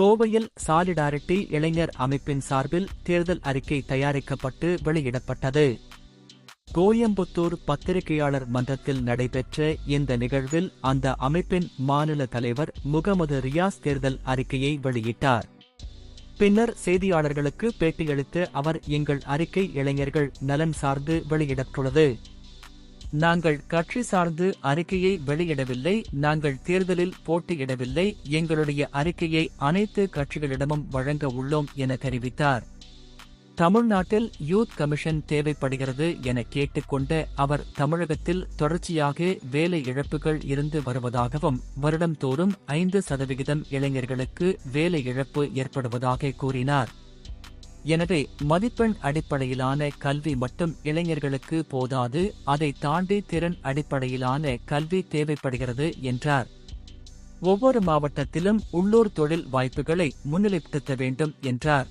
கோவையில் சாலிடாரிட்டி இளைஞர் அமைப்பின் சார்பில் தேர்தல் அறிக்கை தயாரிக்கப்பட்டு வெளியிடப்பட்டது. கோயம்புத்தூர் பத்திரிகையாளர் மன்றத்தில் நடைபெற்ற இந்த நிகழ்வில் அந்த அமைப்பின் மாநில தலைவர் முகமது ரியாஸ் தேர்தல் அறிக்கையை வெளியிட்டார். பின்னர் செய்தியாளர்களுக்கு பேட்டியளித்த அவர் எங்கள் அறிக்கை இளைஞர்கள் நலன் சார்ந்து வெளியிடப்பட்டுள்ளது. நாங்கள் கட்சி சார்ந்து அறிக்கையை வெளியிடவில்லை நாங்கள் தேர்தலில் போட்டியிடவில்லை எங்களுடைய அறிக்கையை அனைத்து கட்சிகளிடமும் வழங்க உள்ளோம் என தெரிவித்தார். தமிழ்நாட்டில் யூத் கமிஷன் தேவைப்படுகிறது என கேட்டுக்கொண்ட அவர் தமிழகத்தில் தொடர்ச்சியாக வேலை இழப்புகள் இருந்து வருவதாகவும் வருடம்தோறும் ஐந்து சதவிகிதம் இளைஞர்களுக்கு வேலை இழப்பு ஏற்படுவதாக கூறினார். எனவே மதிப்பெண் அடிப்படையிலான கல்வி மட்டும் இளைஞர்களுக்கு போதாது அதை தாண்டி திறன் அடிப்படையிலான கல்வி தேவைப்படுகிறது என்றார். ஒவ்வொரு மாவட்டத்திலும் உள்ளூர் தொழில் வாய்ப்புகளை முன்னிலைப்படுத்த வேண்டும் என்றார்.